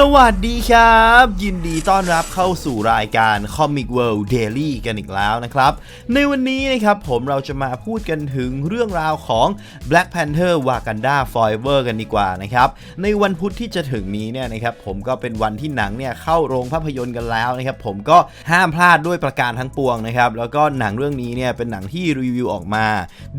สวัสดีครับ ยินดีต้อนรับเข้าสู่รายการ Comic World Daily กันอีกแล้วนะครับ ในวันนี้นะครับผมเราจะมาพูดกันถึงเรื่องราวของ Black Panther Wakanda Forever กันดีกว่านะครับ ในวันพุธที่จะถึงนี้เนี่ยนะครับผมก็เป็นวันที่หนังเนี่ยเข้าโรงภาพยนตร์กันแล้วนะครับผมก็ห้ามพลาดด้วยประการทั้งปวงนะครับแล้วก็หนังเรื่องนี้เนี่ยเป็นหนังที่รีวิวออกมา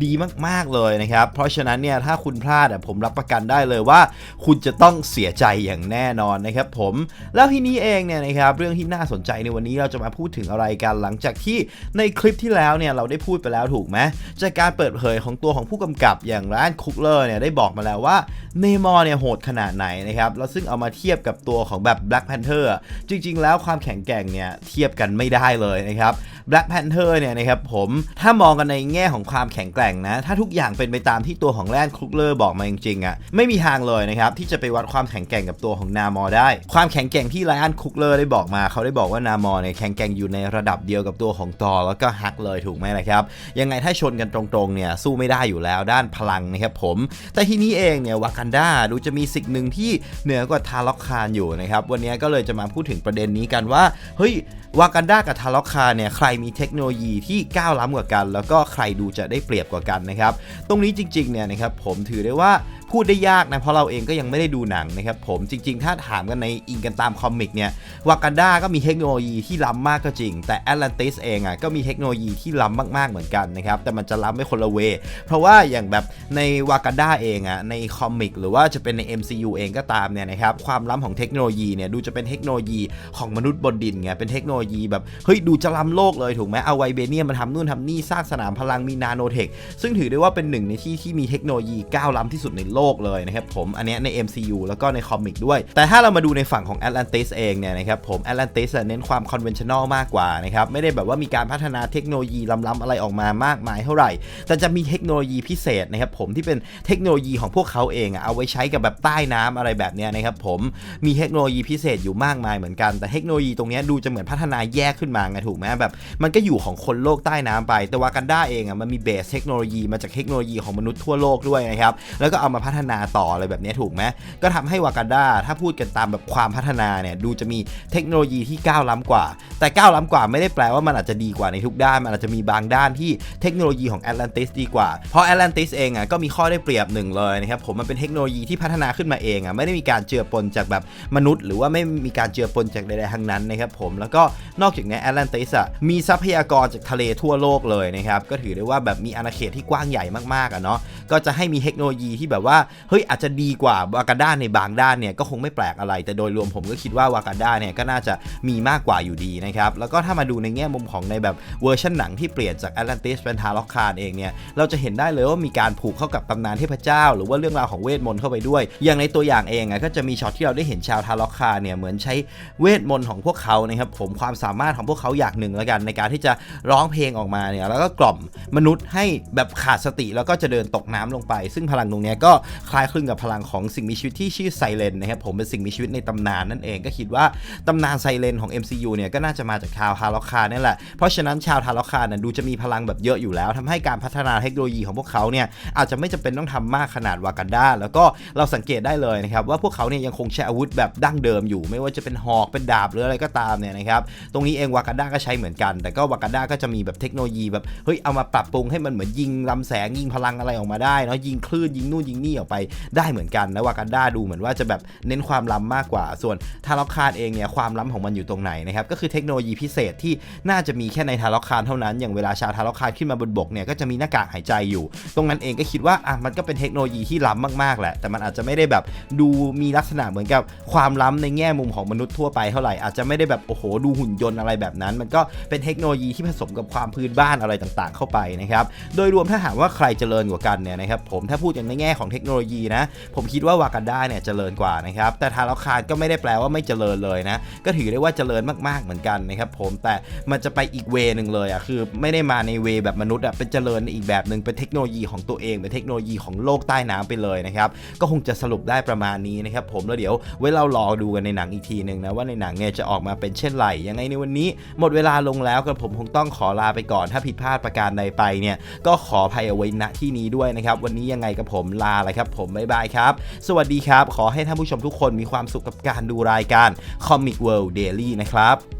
ดีมากๆเลยนะครับเพราะฉะนั้นเนี่ยถ้าคุณพลาดอะผมรับประกันได้เลยว่า คุณจะต้องเสียใจอย่างแน่นอนนะครับผมแล้วทีนี้เองเนี่ยนะครับเรื่องที่น่าสนใจในวันนี้เราจะมาพูดถึงอะไรกันหลังจากที่ในคลิปที่แล้วเนี่ยเราได้พูดไปแล้วถูกไหมจากการเปิดเผยของตัวของผู้กำกับอย่างร้านคุกเลอร์เนี่ยได้บอกมาแล้วว่าเนมอร์เนี่ยโหดขนาดไหนนะครับแล้วซึ่งเอามาเทียบกับตัวของแบบ Black Panther อะจริง ๆ แล้วความแข็งแกร่งเนี่ยเทียบกันไม่ได้เลยนะครับ Black Panther เนี่ยนะครับผมถ้ามองกันในแง่ของความแข็งแกร่งนะ ถ้าทุกอย่างเป็นไปตามที่ตัวของแรนครุกเลอร์บอกมาจริงๆอะ่ะไม่มีทางเลยนะครับที่จะไปวัดความแข็งแกร่งกับตัวของนามอได้ ความแข็งแกร่งที่ไลออนคุกเลอร์ได้บอกมา เขาได้บอกว่านามอร์เนี่ยแข็งแกร่งอยู่ในระดับเดียวกับตัวของตอแล้วก็ฮักเลยถูกไหมนะครับ ยังไงถ้าชนกันตรงๆเนี่ยสู้ไม่ได้อยู่แล้วด้านพลังนะครับผม แต่ที่นี้เองเนี่ยวากันดาดูจะมีสิ่งหนึ่งที่เหนือกว่าทาล็อกคานอยู่นะครับวันนี้ก็เลยจะมาพูดถึงประเด็นนี้กันว่าเฮ้ยวากันดากับทาล็อกคาเนี่ยใครมีเทคโนโลยีที่ก้าวล้ำกว่ากัน แล้วก็ใครดูจะได้เปรียบกว่ากันนะครับ ตรงนี้จริงๆเนี่ยนะครับผมถือได้ว่า พูดได้ยากนะเพราะเราเองก็ยังไม่ได้ดูหนังนะครับผมจริง ๆ ถ้าถามกันในอิงกันตามคอมิกเนี่ยวากันดาก็มีเทคโนโลยีที่ล้ำมากก็จริง แต่แอตแลนติสเองอะก็มีเทคโนโลยีที่ล้ำมากๆเหมือนกันนะครับแต่มันจะล้ำไม่คนละเว เพราะว่าอย่างแบบในวากันดาเองอะในคอมิกหรือว่าจะเป็นใน MCU เองก็ตามเนี่ยนะครับความล้ำของเทคโนโลยีเนี่ยดูจะเป็นเทคโนโลยีของมนุษย์บนดินไงเป็นเทคโนโลยีแบบเฮ้ยดูจะล้ำโลกเลยถูกไหมเอาไวเบเนียมมาทำนู่นทำนี่สร้างสนามพลังมีนาโนเทคซึ่งถือได้ว่าเป็นหนึ่งในที่ที่มีเทคโนโลยีก้าวล้ำที่สุดในโลกเลยนะครับผมอันนี้ใน MCU แล้วก็ในคอมิกด้วย แต่ถ้าเรามาดูในฝั่งของ Atlantis เองเนี่ยนะครับผม Atlantis อะเน้นความ conventional มากกว่านะครับไม่ได้แบบว่ามีการพัฒนาเทคโนโลยีล้ำๆอะไรออกมามากมายเท่าไหร่ แต่จะมีเทคโนโลยีพิเศษนะครับผมที่เป็นเทคโนโลยีของพวกเขาเองเอาไว้ใช้กับแบบใต้น้ำอะไรแบบนี้นะครับผมมีเทคโนโลยีพิเศษอยู่มากมายเหมือนกัน แต่เทคโนโลยีตรงนี้ดูจะเหมือนพัฒนาแยกขึ้นมาไงถูกไหมแบบมันก็อยู่ของคนโลกใต้น้ำไป แต่วากันดาเองอะมันมีเบสเทคโนโลยีมาจากเทคโนโลยีของมนุษย์ทั่วโลกด้วยนะครับแล้วก็เอามาพัฒนาต่ออะไรแบบนี้ถูกไหมก็ทำให้วากันดาถ้าพูดกันตามแบบความพัฒนาเนี่ยดูจะมีเทคโนโลยีที่ก้าวล้ำกว่า แต่ก้าวล้ำกว่าไม่ได้แปลว่ามันอาจจะดีกว่าในทุกด้านมันอาจจะมีบางด้านที่เทคโนโลยีของ Atlantis ดีกว่า เพราะ Atlantis เองอะก็มีข้อได้เปรียบหนึ่งเลยนะครับผมมันเป็นเทคโนโลยีที่พัฒนาขึ้นมาเองอะไม่ได้มีการเจือปนจากแบบมนุษย์ หรือว่าไม่มีการเจือปนจากใดๆทั้งนั้นนะครับผมแล้วก็นอกจากนี้ Atlantis อะมีทรัพยากรจากทะเลทั่วโลกเลยนะครับก็ถือได้ว่าแบบมีอาณาเขตที่กว้างใหญ่มากๆอะเนาะก็จะให้มีเทคโนโลยีที่แบบว่าเฮ้ยอาจจะดีกว่าวากันดาในบางด้านเนี่ยก็คงไม่แปลกอะไร แต่โดยรวมผมก็คิดว่าวากันดาเนี่ยก็น่าจะมีมากกว่าอยู่ดีนะครับแล้วก็ถ้ามาดูในแง่มุมของในแบบเวอร์ชันหนังที่เปลี่ยนจากแอตแลนติสเป็นทาล็อกคานเองเนี่ยเราจะเห็นได้เลยว่ามีการผูกเข้ากับตำนานเทพเจ้า หรือว่าเรื่องราวของเวทมนต์เข้าไปด้วย อย่างในตัวอย่างเองอะก็จะมีช็อตที่เราได้เห็นชาวทาล็อกคานเนี่ยเหมือนใช้เวทมนต์ของพวกเขานะครับผมความสามารถของพวกเขาอย่างหนึ่งแล้วกันในการที่จะร้องเพลงออกมาเนี่ยแล้วก็กล่อมมนุษย์ให้แบบขาดสติแล้วก็จะเดินตกน้ำลงไป ซึ่งพลังตรงนี้ก็คล้ายคลึงกับพลังของสิ่งมีชีวิตที่ชื่อไซเลนนะครับผมเป็นสิ่งมีชีวิตในตำนานนั่นเองก็คิดว่าตำนานไซเลนของ MCU เนี่ยก็น่าจะมาจากชาวทาล็อคานนี่แหละ เพราะฉะนั้นชาวทาล็อคานน่ะดูจะมีพลังแบบเยอะอยู่แล้วทำให้การพัฒนาเทคโนโลยีของพวกเขาเนี่ยอาจจะไม่จำเป็นต้องทำมากขนาดวากันดาแล้วก็เราสังเกตได้เลยนะครับว่าพวกเขาเนี่ยยังคงใช้อาวุธแบบดั้งเดิมอยู่ ไม่ว่าจะเป็นหอกเป็นดาบหรืออะไรก็ตามเนี่ยนะครับตรงนี้เองวากันดาก็ใช้เหมือนกัน แต่ก็วากันดาก็จะมีแบบเทคโนโลยีแบบเฮ้ยเอามาปรับปรุงให้มันเหมือนยิงลำแสงยิงพลังอะไรออกมาได้เนาะยิงคลื่นยิงนู่นยิงนี่ออกไปได้เหมือนกันนะวากันดาดูเหมือนว่าจะแบบเน้นความล้ำมากกว่า ส่วนทาล็อกคานเองเนี่ยความล้ำของมันอยู่ตรงไหนนะครับก็คือเทคโนโลยีพิเศษที่น่าจะมีแค่ในทาล็อกคานเท่านั้นอย่างเวลาชาวทาล็อกคานขึ้นมาบนบกเนี่ยก็จะมีหน้ากากหายใจอยู่ ตรงนั้นเองก็คิดว่าอะมันก็เป็นเทคโนโลยีที่ล้ำมากๆแหละ แต่มันอาจจะไม่ได้แบบดูมีลักษณะเหมือนกับความล้ำในแง่มุมของมนุษย์ทั่วไปเท่าไหร่อาจจะไม่ได้แบบโอ้โหดูหุ่นยนต์อะไรแบบนั้น มันก็เป็นเทคโนโลยีที่ผสมกับความพื้นบ้านอะไรต่างๆ เข้าไปนะครับโดยรวมถ้าถามว่าใครเจริญกว่ากันเนี่ยนะครับผมถ้าพูดอย่างในแง่ของเทคโนโลยีนะ ผมคิดว่าวากันดาเนี่ยเจริญกว่านะครับ แต่ทาล็อกคานก็ไม่ได้แปลว่าไม่เจริญเลยนะ ก็ถือได้ว่าเจริญมากๆเหมือนกันนะครับผม แต่มันจะไปอีกเวนึงเลยอะ คือไม่ได้มาในเวแบบมนุษย์อะ เป็นเจริญอีกแบบหนึ่งเป็นเทคโนโลยีของตัวเอง เป็นเทคโนโลยีของโลกใต้น้ำไปเลยนะครับ ก็คงจะสรุปได้ประมาณนี้นะครับผม แล้วเดี๋ยวไว้เรารอดูกันในหนังอีกทีหนึ่งนะว่าในหนังเนี่ยจะออกมาเป็นเช่นไร ยังไงในวันนี้ หมดเวลาลงแล้วกับผมคงต้องขอลาไปก่อน ถ้าผิดพลาดประการใดไปเนี่ย ก็ขออภัยเอาไว้ณที่นี้ด้วยนะครับ วันนี้ยังไงกับผมลาเลยครับผมบ๊ายบายครับ สวัสดีครับ ขอให้ท่านผู้ชมทุกคนมีความสุขกับการดูรายการ Comic World Daily นะครับ